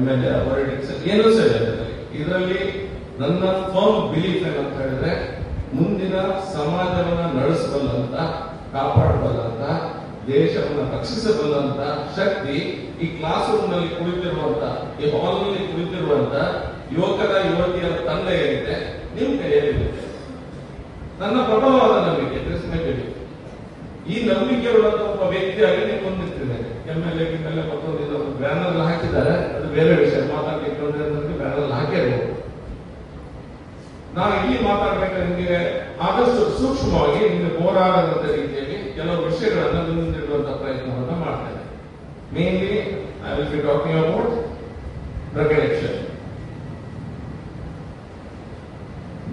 M L A ವರ್ಡಿಕ್ಸ್ ಏನೂ ಇದರಲ್ಲಿ ನನ್ನ ಫರ್ಮ್ ಬಿಲೀಫ್ ಏನಂತ ಹೇಳಿದ್ರೆ, ಮುಂದಿನ ಸಮಾಜವನ್ನ ನಡೆಸಬಲ್ಲಂತ, ಕಾಪಾಡಬಲ್ಲಂತ, ದೇಶವನ್ನ ರಕ್ಷಿಸಬಲ್ಲಂತ ಶಕ್ತಿ ಈ ಕ್ಲಾಸ್ ರೂಮ್ನಲ್ಲಿ ಕುಳಿತಿರುವಂತ, ಈ ಹಾಲ್ನಲ್ಲಿ ಕುಳಿತಿರುವಂತ ಯುವಕರ, ಯುವತಿಯರ ತಂದೆ ಏನಿದೆ, ನಿಮ್ ಕೈಯಲ್ಲಿದೆ ನನ್ನ ಪ್ರಬಲವಾದ ನಂಬಿಕೆ ಈ ನಂಬಿಕೆ ಒಬ್ಬ ವ್ಯಕ್ತಿಯಾಗಿ ನೀವು ಹೊಂದಿರ್ತೇನೆ ಎಂ ಎಲ್ ಎ ಮತ್ತೊಂದು ಬ್ಯಾನರ್ ಹಾಕಿದ್ದಾರೆ. ಬೇರೆ ವಿಷಯ ಮಾತಾಡ್ಲಿಕ್ಕೆ ಬ್ಯಾನರ್ ಹಾಕಿರ್ಬೋದು ನಾನು ಇಲ್ಲಿ ಮಾತಾಡ್ಬೇಕಾದ್ರೆ ನಿಮಗೆ ಆದಷ್ಟು ಸೂಕ್ಷ್ಮವಾಗಿ ನಿಮಗೆ ಬೋರ್ ಆಗದಂತ ರೀತಿಯಲ್ಲಿ ಕೆಲವು ವಿಷಯಗಳನ್ನ ಮುಂದಿಡುವಂತ ಪ್ರಯತ್ನವನ್ನು ಮಾಡ್ತೇನೆ. Mainly I will be talking about drug addiction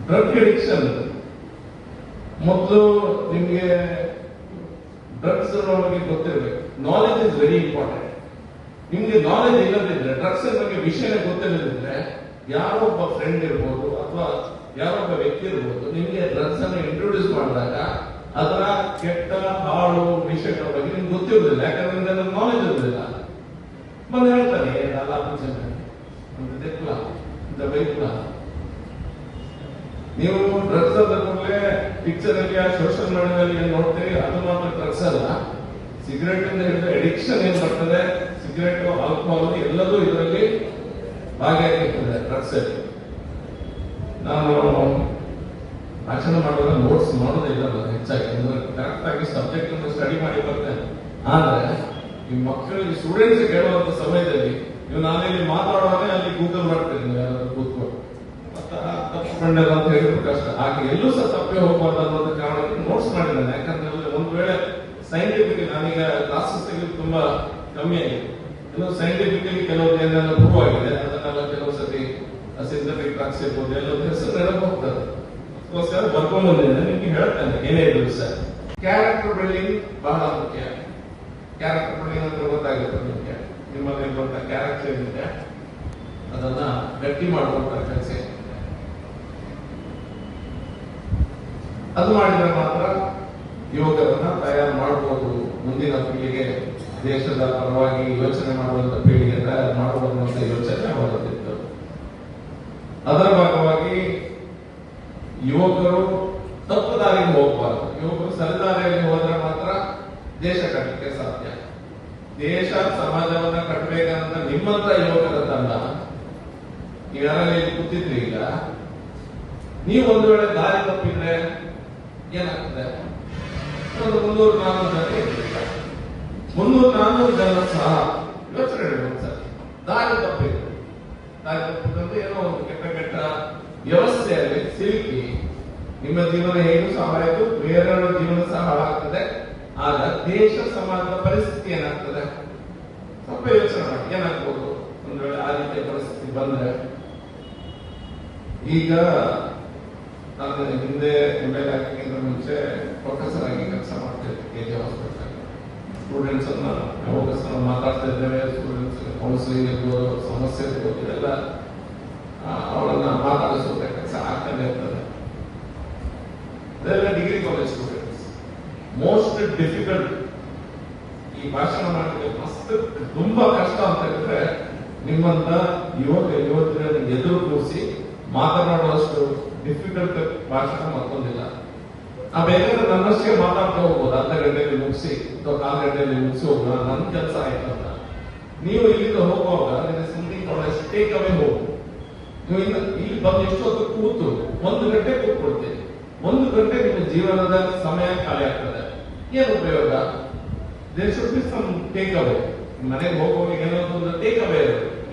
drug addiction ಮೊದಲು ನಿಮಗೆ ಡ್ರಗ್ಸ್ ಬಗ್ಗೆ ಗೊತ್ತಿರಬೇಕು. ನಾಲೆಜ್ ಇಸ್ ವೆರಿ ಇಂಪಾರ್ಟೆಂಟ್ ನಿಮ್ಗೆ ನಾಲೆಜ್ ಇಲ್ಲದಿದ್ರೆ ಡ್ರಗ್ಸ್ ಬಗ್ಗೆ ವಿಷಯ ಗೊತ್ತಿಲ್ಲದಿದ್ರೆ ಯಾರೊಬ್ಬ ಫ್ರೆಂಡ್ ಇರ್ಬೋದು ಅಥವಾ ಯಾರೊಬ್ಬ ವ್ಯಕ್ತಿ ಇರ್ಬೋದು, ನಿಮಗೆ ಡ್ರಗ್ಸ್ ಅನ್ನು ಇಂಟ್ರೊಡ್ಯೂಸ್ ಮಾಡಿದಾಗ ಅದರ ಕೆಟ್ಟ ಹಾಳು ವಿಷಯಗಳ ಬಗ್ಗೆ ನಿಮ್ಗೆ ಗೊತ್ತಿರುವುದಿಲ್ಲ. ಯಾಕಂದ್ರೆ ಅದ್ರ ನಾಲೆಜ್ ಇರುವುದಿಲ್ಲ. ಬಂದು ಹೇಳ್ತಾನೆ ಒಂದು ತೆಕ್ಲ ಇಂದ ಬೈಕ್ಲ ನೀವು ಡ್ರಗ್ಸ್ ಕೂಡಲೇ ಪಿಕ್ಚರ್ ಅಲ್ಲಿ ಸೋಷಿಯಲ್ ಮೀಡಿಯಾದಲ್ಲಿ ನೋಡ್ತೀರಿ, ಅದು ಮಾತ್ರ ಡ್ರಗ್ಸ್ ಅಲ್ಲ. ಸಿಗರೆಟ್ ಇಂದ ಹಿಡಿದು ಅಡಿಕ್ಷನ್ ಏನ್ ಬರ್ತದೆ? ಸಿಗರೆಟ್ ಆಲ್ಕೋಹಾಲ್ ಎಲ್ಲದೂ ಇದರಲ್ಲಿ ಭಾಗಿಯಾಗಿರ್ತದೆ ಡ್ರಗ್ಸ್ ಅಲ್ಲಿ. ನಾನು ಭಾಷಣ ಮಾಡುವಾಗ ನೋಟ್ಸ್ ಮಾಡೋದಿಲ್ಲ ನಾನು ಹೆಚ್ಚಾಗಿ. ಕರೆಕ್ಟ್ ಆಗಿ ಸಬ್ಜೆಕ್ಟ್ ಅನ್ನು ಸ್ಟಡಿ ಮಾಡಿ ಬರ್ತೇನೆ. ಆದ್ರೆ, ಈ ಮಕ್ಕಳಿಗೆ ಸ್ಟೂಡೆಂಟ್ಸ್ ಕೇಳುವಂತ ಸಮಯದಲ್ಲಿ ನೀವು ನಾನಿಲ್ಲಿ ಮಾತಾಡುವಾಗ ಅಲ್ಲಿ ಗೂಗಲ್ ಮಾಡ್ತೀನಿ ಯಾರಾದ್ರೂ ಕೂತ್ಕೊಂಡು ತಪ್ಪಿಕೊಂಡೆಲ್ಲ ಅಂತ ಹೇಳಿದ್ರು ಕಷ್ಟ. ಹಾಗೆ ಎಲ್ಲೂ ಸಹ ತಪ್ಪೇ ಹೋಗ್ಬಾರ್ದು ಅನ್ನೋದ ಕಾರಣಕ್ಕೆ ನೋಟ್ಸ್ ಮಾಡಿದ್ದೇನೆ. ಯಾಕಂದ್ರೆ ಒಂದು ವೇಳೆ ಸೈಂಟಿಫಿಕ್ ನಾನೀಗ ಕ್ಲಾಸಸ್ ತೆಗೆದು ತುಂಬಾ ಕಮ್ಮಿ ಆಗಿದೆ. ಇನ್ನು ಸೈಂಟಿಫಿಕಲಿ ಕೆಲವು ಏನೆಲ್ಲ ಪ್ರೂವ್ ಆಗಿದೆ ಅದನ್ನೆಲ್ಲ ಕೆಲವು ಸತಿ ಸಿಂಥೆಟಿಕ್ ಡ್ರಗ್ಸ್ ಇರ್ಬೋದು, ಎಲ್ಲ ಹೆಸರು ಹೋಗ್ತದೆ. ಅದಕ್ಕೋಸ್ಕರ ಬರ್ಕೊಂಡು ಬಂದಿದ್ದೇನೆ ನಿಮ್ಗೆ ಹೇಳ್ತೇನೆ ಏನೇ ಇದ್ರು ಸರ್. ಕ್ಯಾರೆಕ್ಟರ್ ಬಿಲ್ಡಿಂಗ್ ಬಹಳ ಮುಖ್ಯ. ಕ್ಯಾರೆಕ್ಟರ್ ಬಿಲ್ಡಿಂಗ್ ಅಂದ್ರೆ ಗೊತ್ತಾಗುತ್ತೆ ನಿಮಗೆ. ನಿಮ್ಮಲ್ಲಿ ಇರುವಂತ ಕ್ಯಾರೆಕ್ಟರ್ ಏನಿದೆ, ಅದನ್ನ ಗಟ್ಟಿ ಮಾಡುವಂತ ಕೆಲಸ ಅದು ಮಾಡಿದ್ರೆ ಮಾತ್ರ ಯುವಕರನ್ನ ತಯಾರು ಮಾಡಬಹುದು ಮುಂದಿನ ಪೀಳಿಗೆ ದೇಶದ ಪರವಾಗಿ ಯೋಚನೆ ಮಾಡುವಂತ ಪೀಳಿಗೆ ತಯಾರು ಮಾಡಬಹುದು ಅಂತ ಯೋಚನೆ ಅವರದಿತ್ತು ಅದರ ಭಾಗವಾಗಿ ಯುವಕರು ತಪ್ಪು ದಾರಿಗೆ ಹೋಗಬಾರದು. ಯುವಕರು ಸರಿದಾರಿಯಲ್ಲಿ ಹೋದ್ರೆ ಮಾತ್ರ ದೇಶ ಕಟ್ಟಲಿಕ್ಕೆ ಸಾಧ್ಯ. ದೇಶ ಸಮಾಜವನ್ನ ಕಟ್ಟಬೇಕಂತ ನಿಮ್ಮಂತ ಯುವಕರ ತಂಡ ನೀವು ಯಾರಲ್ಲಿ ಕೂತಿದ್ರಿ ಈಗ, ನೀವು ಒಂದು ವೇಳೆ ದಾರಿ ತಪ್ಪಿದ್ರೆ ಏನಾಗ್ತದೆ? ಒಂದು ಮುನ್ನೂರು ನಾಲ್ಕು ಜನ. ಮುನ್ನೂರು ನಾನ್ನೂರು ಜನ ಸಹ ಯೋಚನೆ ಮಾಡಿ ಒಂದ್ಸರಿ ದಾರಿ ತಪ್ಪಿದ್ರು ದಾರಿ ತಪ್ಪಿದ್ರೆ ಏನೋ ಒಂದು ಕೆಟ್ಟ ಕೆಟ್ಟ ವ್ಯವಸ್ಥೆಯಲ್ಲಿ ಸಿಲುಕಿ ನಿಮ್ಮ ಜೀವನ ಹೇಗೂ ಸಹ ಆಯಿತು ಬೇರೆಯವರ ಜೀವನ ಸಹ ಹಾಳಾಗ್ತದೆ. ಆಗ ದೇಶ ಸಮಾಜದ ಪರಿಸ್ಥಿತಿ ಏನಾಗ್ತದೆ? ಸ್ವಲ್ಪ ಯೋಚನೆ ಮಾಡಿ. ಏನಾಗ್ಬೋದು? ಒಂದು ವೇಳೆ ಆ ರೀತಿಯ ಪರಿಸ್ಥಿತಿ ಬಂದ್ರೆ? ಈಗ ನಾನು ಹಿಂದೆ ಎಂ ಎಲ್ ಮುಂಚೆ ಪ್ರೊಫೆಸರ್ ಆಗಿ ಕೆಲಸ ಮಾಡ್ತಿದ್ದೆ, ಕೆ ಜಿ ಹಾಸ್ಪಿಟಲ್. ಸ್ಟೂಡೆಂಟ್ಸ್ ಯಾವಾಗ ಸಹ ಮಾತಾಡ್ತಾ ಇದ್ದೇವೆ ಸ್ಟೂಡೆಂಟ್ಸ್ ಕೌನ್ಸಿಲಿಂಗ್ ಇರ್ಬೋದು ಸಮಸ್ಯೆ ಇರ್ಬೋದು ಇದೆಲ್ಲ ಅವಳನ್ನ ಮಾತಾಡಿಸುವಂತ ಕೆಲಸ ಆಗ್ತಾನೆ ಇರ್ತದೆ. ಅದೆಲ್ಲ degree college students most difficult ಈ ಭಾಷಣ ಮಾಡಲಿಕ್ಕೆ ಮಸ್ತ್ ತುಂಬಾ ಕಷ್ಟ ಅಂತ ಹೇಳಿದ್ರೆ, ನಿಮ್ಮಂತ ಯುವಕ, ಯುವತಿಯರನ್ನು ಎದುರು ಕೂರಿಸಿ ಮಾತನಾಡುವಷ್ಟು ಡಿಫಿಕಲ್ಟ್ ಭಾಷಣ ಮತ್ತೊಂದಿಲ್ಲ. ಬೇಕಾದ್ರೆ ನನ್ನಷ್ಟೇ ಮಾತಾಡ್ತಾ ಹೋಗ್ಬೋದು, ಅರ್ಧ ಗಂಟೆಯಲ್ಲಿ ಮುಗಿಸಿ ಅಥವಾ ಕಾಲು ಗಂಟೆಯಲ್ಲಿ ಮುಗಿಸಿ ಹೋಗೋಣ ನನ್ನ ಕೆಲಸ ಆಯ್ತು ಅಂತ. ನೀವು ಇಲ್ಲಿಂದ ಹೋಗುವಾಗ ಸಮಥಿಂಗ್ ಟೇಕ್ ಅವೇ ಹೋಗು. ನೀವು ಇನ್ನು ಇಲ್ಲಿ ಬಂದು ಎಷ್ಟೊತ್ತು ಕೂತು ಒಂದು ಗಂಟೆ ಕೂತ್ಕೊಳ್ತೀರಿ ಒಂದು ಗಂಟೆ ನಿಮ್ಮ ಜೀವನದ ಸಮಯ ಖಾಲಿ ಆಗ್ತದೆ. ಏನು ಉಪಯೋಗ? There should be some take away ಮನೆಗೆ ಹೋಗುವಾಗ ಏನೋ ಒಂದು ಟೇಕ್ ಅವೇ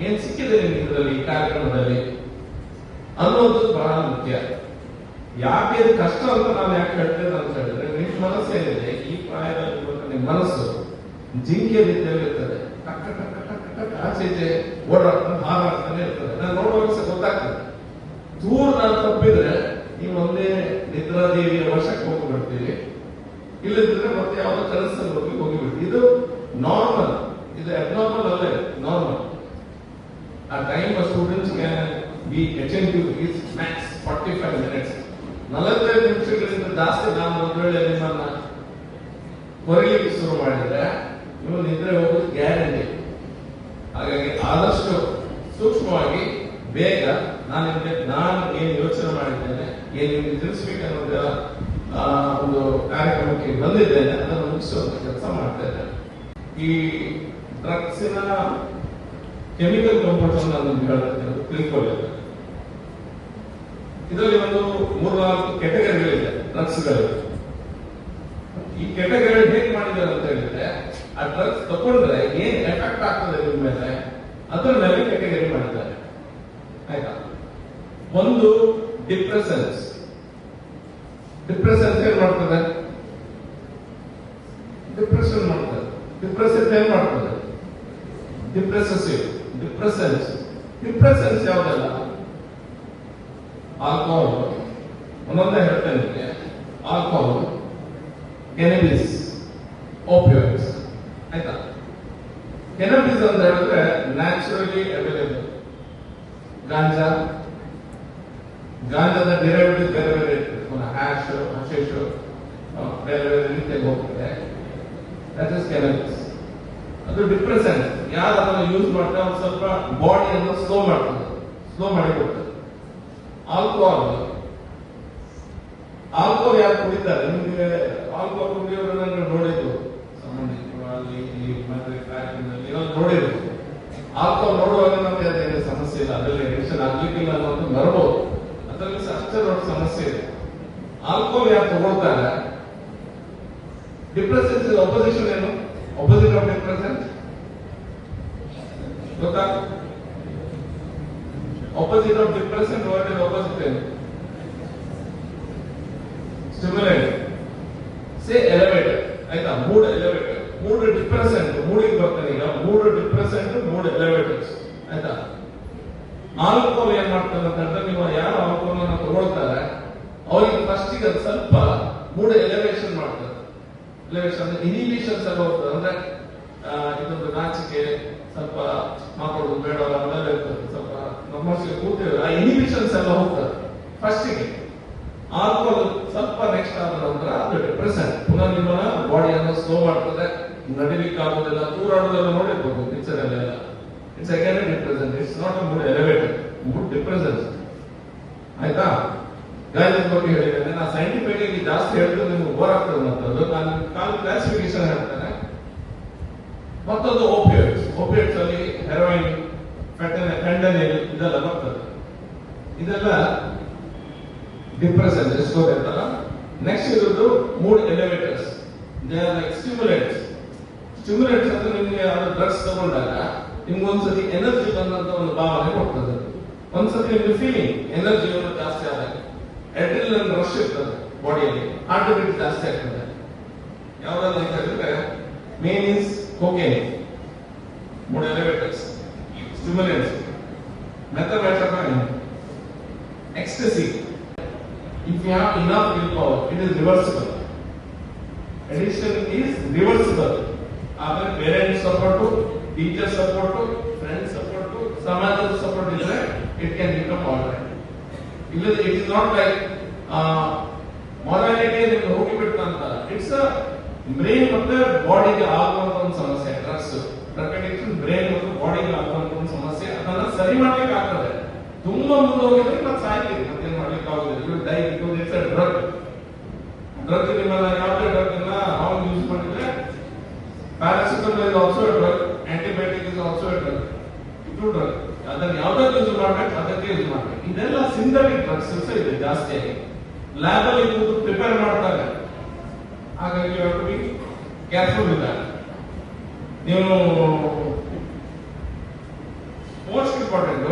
ಏನು ಸಿಕ್ಕಿದೆ ನಿಮ್ಗೆ ಈ ಕಾರ್ಯಕ್ರಮದಲ್ಲಿ? ಅನ್ನೋದು ಬಹಳ ಮುಖ್ಯ. ಯಾಕೆ ಇದು ಕಷ್ಟ ಅಂತ ನಾನು ಯಾಕೆ ಹೇಳ್ತೇನೆ ಅಂತ ಹೇಳಿದ್ರೆ ನಿಮ್ಮ ಮನಸ್ಸು ಏನಿದೆ ಈ ಪ್ರಾಯದಲ್ಲಿ ಮನಸ್ಸು ಜಿಂಕೆ ರೀತಿಯಲ್ಲಿ ಇರ್ತದೆ ಟಕ್ ಟಕ್ ಆಚೆ ಓಡಾಡ್ತಾನೆ ಇರ್ತದೆ. ನಾನು ನೋಡುವಾಗ ಸಹ ಗೊತ್ತಾಗ್ತದೆ. ದೂರ ನಾನು ತಪ್ಪಿದ್ರೆ ನೀವು ಒಂದೇ ನಿದ್ರಾದೇವಿಯ ವಶಕ್ಕೆ ಹೋಗಿಬಿಡ್ತೀವಿ ಇಲ್ಲದಿದ್ರೆ ಮತ್ತೆ ಯಾವ ಕೆಲಸದಲ್ಲಿ ಹೋಗಿ ಹೋಗಿಬಿಡ್ತೀವಿ ಇದು ನಾರ್ಮಲ್ ಇದು ಅಬ್ನಾರ್ಮಲ್ ಅಲ್ಲೇ ನಾರ್ಮಲ್ ಆ time students can be attentive is max forty five minutes ನಲವತ್ತೈದು ನಿಮಿಷಗಳಿಂದ ಜಾಸ್ತಿ ನಾನು ಒಂದು ವೇಳೆ ನಿಮ್ಮನ್ನ ಶುರು ಮಾಡಿದ್ರೆ ನೀವು ನಿದ್ರೆ ಹೋಗೋದು ಗ್ಯಾರಂಟಿ. ಹಾಗಾಗಿ ಆದಷ್ಟು ಸೂಕ್ಷ್ಮವಾಗಿ ಬೇಗ ನಾನು ನಿಮಗೆ ನಾನು ಏನು ಯೋಚನೆ ಮಾಡಿದ್ದೇನೆ, ಏನು ನಿಮಗೆ ತಿಳಿಸ್ಬೇಕನ್ನೋದ ಒಂದು ಕಾರ್ಯಕ್ರಮಕ್ಕೆ ಬಂದಿದ್ದೇನೆ, ಅದನ್ನು ಮುಗಿಸುವಂತ ಕೆಲಸ ಮಾಡ್ತಾ ಇದ್ದೇನೆ. ಈ ಡ್ರಗ್ಸಿನ ಕೆಮಿಕಲ್ ಕಂಪೌಂಡ್ಸ್ ನಾನು ನಿಮ್ಗೆ ಹೇಳ್ತೇನೆ ತಿಳ್ಕೊಳ್ಳಿಲ್ಲ ಇದರಲ್ಲಿ ಒಂದು ಮೂರು ನಾಲ್ಕು ಕೆಟಗರಿಗಳಿದೆ ಡ್ರಗ್ಸ್ಗಳು ಈ ಕೆಟಗರಿ ಹೇಗೆ ಮಾಡಿದ್ದಾರೆ ಅಂತ ಹೇಳಿದ್ರೆ, ಆ ಡ್ರಗ್ಸ್ ತಗೊಂಡ್ರೆ ಏನ್ ಎಫೆಕ್ಟ್ ಆಗ್ತದೆ ನಿಮ್ಮ ಮೇಲೆ? ಅದರ ಮೇಲೆ ಕೆಟಗರಿ ಮಾಡಿದ್ದಾರೆ. ಆಯ್ತಾ? ಒಂದು ಡಿಪ್ರೆಸನ್ಸ್ ಡಿಪ್ರೆಸನ್ಸ್ ಏನ್ ಮಾಡ್ತದೆ? ಡಿಪ್ರೆಷನ್ ಮಾಡ್ತದೆ? ಡಿಪ್ರೆಸನ್ಸ್ ಏನ್ ಮಾಡ್ತದೆ? ಡಿಪ್ರೆಸಸಿವ್ ಡಿಪ್ರೆಸನ್ಸ್ ಡಿಪ್ರೆಸನ್ಸ್ ಯಾವುದಲ್ಲ? ಆಲ್ಕೋಹಾಲ್ ಒಂದೊಂದೇ ಹೇಳ್ತೇನೆ ನಿಮಗೆ ಆಲ್ಕೋಹಾಲ್ ಕೆನಬಿಸ್ ಓಪಿಯೋಯಿಡ್ಸ್ ಆಯ್ತಾ? ಕೆನಬಿಸ್ ಅಂತ ಹೇಳಿದ್ರೆ ನ್ಯಾಚುರಲಿ ಅವೈಲೇಬಲ್ ಗಾಂಜಾ ಗಾಂಜಾದ ಡಿರೈವೇಟಿವ್ ಬೇರೆ ಬೇರೆ ಇರ್ತದೆ ಪುನಃ ಹ್ಯಾಶ್ ಹಶೇಶ್ ಬೇರೆ ಬೇರೆ ರೀತಿಯಲ್ಲಿ ಹೋಗ್ತದೆ. ದಟ್ ಇಸ್ ಕೆನಬಿಸ್ ಅದು ಡಿಪ್ರೆಸೆಂಟ್ ಯಾರು ಅದನ್ನು ಯೂಸ್ ಮಾಡ್ತಾರೆ? ಅವ್ರು ಸ್ವಲ್ಪ ಬಾಡಿಯನ್ನು ಸ್ಲೋ ಮಾಡ್ತದೆ. ಸ್ಲೋ ಮಾಡಿ ಕೊಡ್ತದೆ ಆಲ್ಕೋಹಾಲ್. ಆಲ್ಕೋಹಾಲ್ ಯಾರು ಕುಡಿತಾರೆ? ನಿಮಗೆ ಆಲ್ಕೋಹಾಲ್ ಕುಡಿಯೋರನ್ನ ನೋಡಿದ್ದು? ನೋಡಿದ್ರು ಆಲ್ಕೋಹಾಲ್ ನೋಡುವಾಗ ನಮಗೆ ಅದೇನು ಸಮಸ್ಯೆ ಇಲ್ಲ. ಅದರಲ್ಲಿ ಎಡಿಕ್ಷನ್ ಆಗ್ಲಿಕ್ಕಿಲ್ಲ ಅನ್ನೋದು ಬರಬಹುದು ಅದರಲ್ಲಿ ಅಷ್ಟೇ ದೊಡ್ಡ ಸಮಸ್ಯೆ ಇದೆ. ಆಲ್ಕೋಹಾಲ್ ಯಾರು ತಗೊಳ್ತಾರೆ? ಡಿಪ್ರೆಸೆನ್ಸ್ ಅಪೋಸಿಷನ್ ಏನು? ಅಪೋಸಿಟ್ ಆಫ್ ಡಿಪ್ರೆಸೆನ್ಸ್ ಗೊತ್ತಾ? Opposite of depression, what is opposite stimulate say elevator ಆಯ್ತಾ? ಮೂಡ್ ಎಲಿವೇಟರ್ ಮೂಡ್ ಡಿಪ್ರೆಸೆಂಟ್ ಮೂಡಿಗೆ ಬರ್ತಾನೆ ಈಗ. ಡಿಪ್ರೆಸೆಂಟ್ ಮೂಡ್ ಎಲಿವೇಟರ್ಸ್ ಆಯ್ತಾ? ಆಲ್ಕೋಹಾಲ್ ಏನ್ ಮಾಡ್ತಾರೆ ಅಂತ ಹೇಳಿದ್ರೆ ನೀವು ಯಾರು ಆಲ್ಕೋಹಾಲ್ ಅನ್ನ ತಗೊಳ್ತಾರೆ, ಅವರಿಗೆ ಫಸ್ಟ್ ಅದು ಸ್ವಲ್ಪ ಮೂಡ್ ಎಲಿವೇಶನ್ ಮಾಡ್ತಾರೆ ಎಲಿವೇಷನ್ ಅಂದ್ರೆ ಇನಿಬಿಷನ್ಸ್ ಎಲ್ಲ ಹೋಗ್ತದೆ ಅಂದ್ರೆ ಇದೊಂದು ನಾಚಿಕೆ, ಸ್ವಲ್ಪ ಮಾತಾಡೋದು ಬೇಡ ಇರ್ತದೆ. ಸ್ವಲ್ಪ ಕೂತೇವೆ ಆ ಇನಿಬಿಷನ್ಸ್ ಎಲ್ಲ ಹೋಗ್ತದೆ. ಫಸ್ಟಿಗೆ ಆಲ್ಕೋಹಾಲ್ ಸ್ವಲ್ಪ ನೆಕ್ಸ್ಟ್ ಆದ ನಂತರ ಅದು ಡಿಪ್ರೆಸೆಂಟ್ ಪುನಃ ನಿಮ್ಮ ಬಾಡಿಯನ್ನು ಸ್ಲೋ ಮಾಡ್ತದೆ. ನಡಿಲಿಕ್ಕೆ ಆಗೋದಿಲ್ಲ ತೂರಾಡೋದೆಲ್ಲ ನೋಡಿರ್ಬೋದು ಪಿಕ್ಚರ್ ಎಲ್ಲ. It's again depressant it's not mood elevated mood depressant ಆಯ್ತಾ? ಗಾಯದ ಬಗ್ಗೆ ಹೇಳಿದ್ದೇನೆ ನಾನು ಸೈಂಟಿಫಿಕ್ ಆಗಿ ಜಾಸ್ತಿ ಹೇಳಿದ್ರೆ ನಿಮ್ಗೆ ಬೋರ್ ಆಗ್ತದೆ ಮತ್ತೊಂದು ನಾನು ಕಾಲ್ ಕ್ಲಾಸಿಫಿಕೇಶನ್ ಹೇಳ್ತೇನೆ. ಮತ್ತೊಂದು ಓಪಿಯೋಯ್ಡ್ಸ್ ಓಪಿಯೋಯ್ಡ್ಸ್ ಅಲ್ಲಿ ಹೆರೋಯಿನ್ ಫೆಂಟನಿಲ್ ಇದೆಲ್ಲ ಬರ್ತದೆ ಇದೆಲ್ಲ ಡಿಪ್ರೆಸನ್ ಇರ್ತಲ್ಲ ನೆಕ್ಸ್ಟ್ ಇರೋದು mood elevators they are like stimulants ಅಂದ್ರೆ ನಿಮಗೆ ಯಾವ್ದು ಡ್ರಗ್ಸ್ ತಗೊಂಡಾಗ ನಿಮ್ಗೆ ಒಂದ್ಸತಿ ಎನರ್ಜಿ ಬಂದಂತ ಒಂದು ಭಾವನೆ ಕೊಡ್ತದೆ ಒಂದ್ಸತಿ ನಿಮ್ಗೆ ಫೀಲಿಂಗ್ ಎನರ್ಜಿ ಜಾಸ್ತಿ ಆದಾಗ ಎಡ್ರಿನಲ್ ರಶ್ ಇರ್ತದೆ ಬಾಡಿಯಲ್ಲಿ ಹಾರ್ಟ್ ಬೀಟ್ ಜಾಸ್ತಿ ಆಗ್ತದೆ. ಯಾವ್ದಲ್ಲ ಅಂತ ಹೇಳಿದ್ರೆ main is cocaine mood elevators stimulants, methamphetamine, ecstasy. If you have enough willpower, it is reversible. Addiction is reversible. ಆದ್ರೆ parents support teacher support friends support ಸಮಾಜದ ಸಪೋರ್ಟ್ ಇದ್ರೆ it can become all right ಇಲ್ಲದೆ it is not like morality ನಿಮ್ಗೆ ಹೋಗಿಬಿಟ್ಟು ಅಂತ it's a brain ಮತ್ತೆ ಬಾಡಿಗೆ ಆಗುವಂತ ಒಂದು ಸಮಸ್ಯೆ ಡ್ರಗ್ಸ್ ಡ್ರಗ್ ಅಡಿಕ್ಷನ್ ಬ್ರೈನ್ ಮತ್ತು ಬಾಡಿಗೆ ಆಗುವಂತ ಒಂದು ಸಮಸ್ಯೆ ಅದನ್ನ ಸರಿ ಮಾಡ್ಲಿಕ್ಕೆ ಆಗ್ತದೆ ತುಂಬಾ ಮುಂದೋಗಿದ್ರೆ ಮತ್ತೆ ಸಾಯ್ತೀರಿ ಮತ್ತೇನ್ ಮಾಡ್ಲಿಕ್ಕೆ ಆಗುದಿಲ್ಲ. You die because it's a drug. Drug ನಿಮ್ಮನ್ನ ಯಾವುದೇ ಡ್ರಗ್ ನಾವು ಯೂಸ್ ಮಾಡಿದ್ರೆ paracetamol is also drug antibiotic is also drug ಇದು ಡ್ರಗ್ ಅದನ್ನ ಯಾವ್ದಾದ್ರು ಯೂಸ್ ಮಾಡ್ಬೇಕು? ಅದಕ್ಕೆ ಯೂಸ್ ಮಾಡ್ಬೇಕು. ಇದೆಲ್ಲ ಸಿಂಥೆಟಿಕ್ ಡ್ರಗ್ಸ್ ಇದೆ ಜಾಸ್ತಿ ಲ್ಯಾಬ್ ಅಲ್ಲಿ ಇದು ಪ್ರಿಪೇರ್ ಮಾಡ್ತಾರೆ. ಹಾಗಾಗಿ ಕೇರ್ಫುಲ್ ವಿತ್ ನೀವು ಮೋಸ್ಟ್ ಇಂಪಾರ್ಟೆಂಟ್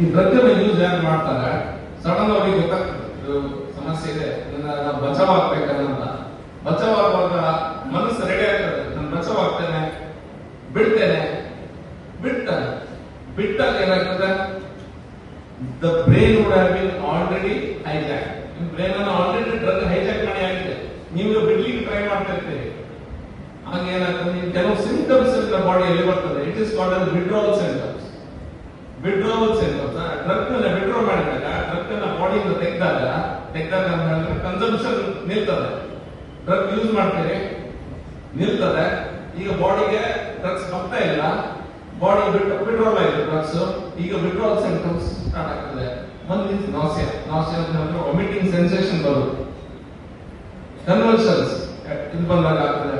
ಈ ಅನ್ನ ಯೂಸ್ ಯಾರು ಮಾಡ್ತಾರೆ? ಸಡನ್ ಅವ್ರಿಗೆ ಗೊತ್ತಾಗ್ತದೆ ಸಮಸ್ಯೆ ಇದೆ. ನನ್ನ ನಾನು ಬಚಾವ್ ಆಗ್ಬೇಕನ್ನಂತ ಬಚಾವ್ ಆಗುವಾಗ ಮನಸ್ಸು ರೆಡಿ ಆಗ್ತದೆ. ನಾನು ಬಚಾವ್ ಆಗ್ತೇನೆ ಬಿಡ್ತೇನೆ, ಬಿಡ್ತಾನೆ. ಬಿಟ್ಟಾಗ ಏನಾಗ್ತದೆ? The brain would have been already hijack ನಿಮ್ ಬ್ರೈನ್ ಅನ್ನು ಆಲ್ರೆಡಿ ಡ್ರಗ್ ಹೈಜಾಕ್ ಮಾಡಿ ಆಗಿದೆ ನೀವು ಬಿಡ್ಲಿಕ್ಕೆ ಟ್ರೈ ಮಾಡ್ತಾ ಇರ್ತೀರಿ. ಹಾಗೆ ಏನಾಗ್ತದೆ? ಕೆಲವು ಸಿಂಟಮ್ಸ್ ನಿಮ್ಮ ಬಾಡಿಯಲ್ಲಿ ಬರ್ತದೆ. It is called as withdrawal symptoms withdrawal ಏನು ಡ್ರಗ್ ಅನ್ನ ವಿಡ್ರೋ ಮಾಡಿದಾಗ ಡ್ರಗ್ ಅನ್ನ ಬಾಡಿಯಿಂದ ತೆಗೆದಾಗ ತೆಗೆದಾಗ ಅಂತ ಹೇಳಿದ್ರೆ ಕನ್ಸಂಪ್ಷನ್ ನಿಲ್ತದೆ. ಡ್ರಗ್ ಯೂಸ್ ಮಾಡ್ತೀರಿ, ನಿಲ್ತದೆ. ಈಗ ಬಾಡಿಗೆ ಡ್ರಗ್ಸ್ ಬರ್ತಾ ಇಲ್ಲ. ಬಾಡಿ ಬಿಟ್ಟು ವಿಡ್ರೋಲ್ ಆಯ್ತು ಡ್ರಗ್ಸ್ ಈಗ ವಿಡ್ರೋಲ್ ಸಿಂಪ್ಟಮ್ಸ್ ಸ್ಟಾರ್ಟ್ ಆಗ್ತದೆ. ಒಂದು ನಾಸಿಯಾ ನಾಸಿಯಾ ಅಂತ ಹೇಳಿದ್ರೆ ವಾಮಿಟಿಂಗ್ ಸೆನ್ಸೇಷನ್ ಬರುತ್ತೆ. ಕನ್ವಲ್ಷನ್ಸ್ ಇದು ಬಂದಾಗ ಆಗ್ತದೆ.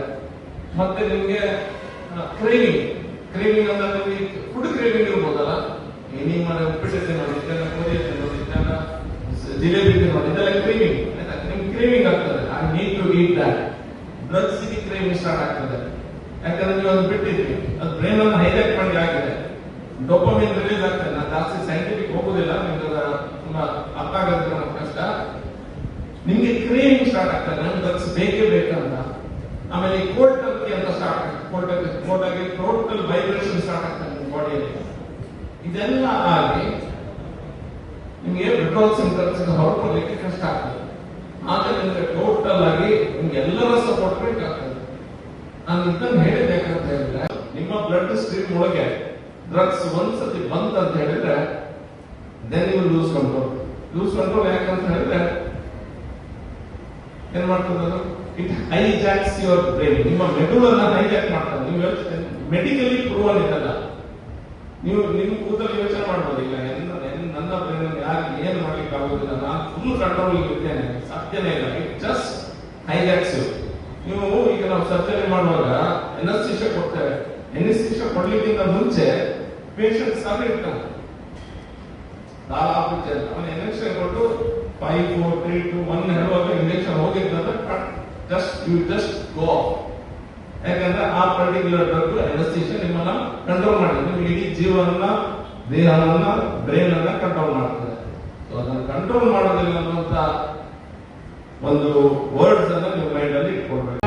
ಮತ್ತೆ ನಿಮಗೆ ಕ್ರೇವಿಂಗ್ ಕ್ರೇವಿಂಗ್ ಅಂದ್ರೆ ನಿಮಗೆ ಫುಡ್ ಕ್ರೇವಿಂಗ್ ಇರ್ಬೋದಲ್ಲ. ಏನಿ ಮನೆ ಉಪ್ಪಿಟ್ಟು ತಿನ್ನೋದು ಇದನ್ನ ಪೂರಿ ತಿನ್ನೋದು ಇದನ್ನ ಜಿಲೇಬಿ ತಿನ್ನೋದು ಇದೆಲ್ಲ ಕ್ರೇವಿಂಗ್ ನಿಮ್ಗೆ ಕ್ರೀಮಿಂಗ್ ಆಗ್ತದೆ I need to eat that ಬ್ಲಡ್ಗೆ craving start ಆಗ್ತದೆ ಯಾಕಂದ್ರೆ ನೀವು ಅದು ಬಿಟ್ಟಿದ್ವಿ ಅದು ಬ್ರೈನ್ ಅನ್ನು ಹೈಲೈಟ್ ಮಾಡಿ ಆಗಿದೆ ಡೊಪಮಿನ್ ರಿಲೀಸ್ ಆಗ್ತದೆ. ನಾನು ಜಾಸ್ತಿ ಸೈಂಟಿಫಿಕ್ ಹೋಗೋದಿಲ್ಲ. ನಿಮ್ಗೆ ತುಂಬಾ ಅರ್ಥ ನಮ್ಗೆ ಕಷ್ಟ ನಿಮ್ಗೆ ಕ್ರೀಮಿಂಗ್ ಸ್ಟಾರ್ಟ್ ಆಗ್ತದೆ. ನಮ್ಗೆ ಡ್ರಗ್ಸ್ ಬೇಕೇ ಬೇಕಂತ. ಆಮೇಲೆ ಟರ್ಕಿ ಅಂತ ಸ್ಟಾರ್ಟ್ ಆಗ್ತದೆ. ಕೋಲ್ಡ್ ಆಗಿ ಟೋಟಲ್ ವೈಬ್ರೇಷನ್ ಸ್ಟಾರ್ಟ್ ಆಗ್ತದೆ ನಿಮ್ಮ ಬಾಡಿಯಲ್ಲಿ ಇದೆಲ್ಲ ಆಗಿ ನಿಮಗೆ ಪೆಟ್ರೋಲ್ ಸಿಂಪ್ಟಮ್ಸ್ ಹೊರಕೊಳ್ಳಿಕ್ಕೆ ಕಷ್ಟ ಆಗ್ತದೆ. ಆಗ ನಿಮಗೆ ಟೋಟಲ್ ಆಗಿ ನಿಮ್ಗೆಲ್ಲರ ಸಪೋರ್ಟ್ ಬೇಕಾಗ್ತದೆ ನಾನು ಇದನ್ನ ಹೇಳಬೇಕಂತ ಹೇಳಿದ್ರೆ, ನಿಮ್ಮ ಬ್ಲಡ್ ಸ್ಟ್ರೀಮ್ ಒಳಗೆ ಡ್ರಗ್ಸ್ ಒಂದ್ಸತಿ ಬಂತ ಅಂತ ಹೇಳಿದ್ರೆ then you lose control lose control ಯಾಕಂತ ಹೇಳಿದ್ರೆ, ಏನ್ ಮಾಡ್ತದ ಇಟ್ ಹೈಜಾಕ್ಸ್ ಯುವರ್ ಬ್ರೈನ್ ನಿಮ್ಮ ಮೆದುಳನ್ನ ಹೈಜಾಕ್ ಮಾಡ್ತಾರೆ ನೀವು ಮೆಡಿಕಲಿ ಪ್ರೂವನ್ ಇದಲ್ಲ. ನೀವು ನಿಮ್ಮ ಕೂತಲ್ಲಿ ಯೋಚನೆ ಮಾಡ್ಬೋದು. ಈಗ ನನ್ನ ನನ್ನ- ಬ್ರೈನ್ ಯಾರು ಏನ್ ಮಾಡ್ಲಿಕ್ಕೆ ಆಗೋದಿಲ್ಲ ನಾನು ಫುಲ್ ಕಂಟ್ರೋಲ್ ಇರ್ತೇನೆ. ಸತ್ಯನೇ ಇಲ್ಲ. ಇಟ್ ಜಸ್ಟ್ ಹೈಲೈಟ್ಸ್ ನೀವು ಈಗ ನಾವು ಸರ್ಜರಿ ಮಾಡುವಾಗ ಎನಸ್ತಿಷ ಕೊಡ್ತೇವೆ. ಎನಸ್ತಿಷ ಕೊಡ್ಲಿಕ್ಕಿಂತ ಮುಂಚೆ ಪೇಷಂಟ್ ಸಾಲ ಇರ್ತಾನೆ. ಅಂತ ಅವನು ಇಂಜೆಕ್ಷನ್ ಕೊಟ್ಟು five four three two one ಹೇಳುವಾಗ ಇಂಜೆಕ್ಷನ್ ಹೋಗಿದ್ದಂದ್ರೆ ಜಸ್ಟ್ ಯು ಜಸ್ಟ್ ಗೋ ಯಾಕಂದ್ರೆ ಆ ಪರ್ಟಿಕ್ಯುಲರ್ ಡ್ರಗ್ ಎನಸ್ತೀಷನ್ ನಿಮ್ಮನ್ನ ಕಂಟ್ರೋಲ್ ಮಾಡಿದೆ ನಿಮಗೆ ಇಡೀ ಜೀವನ ದೇಹವನ್ನ ಬ್ರೈನ್ ಅನ್ನ ಕಂಟ್ರೋಲ್ ಮಾಡ್ತದೆ. ಸೊ ಅದನ್ನ ಕಂಟ್ರೋಲ್ ಮಾಡೋದಿಲ್ಲ ಅನ್ನುವಂತ ಒಂದು ವರ್ಡ್ಸ್ ಅನ್ನ ನಿಮ್ಮ ಮೈಂಡ್ ಅಲ್ಲಿ ಇಟ್ಕೊಳ್ಬೇಕು.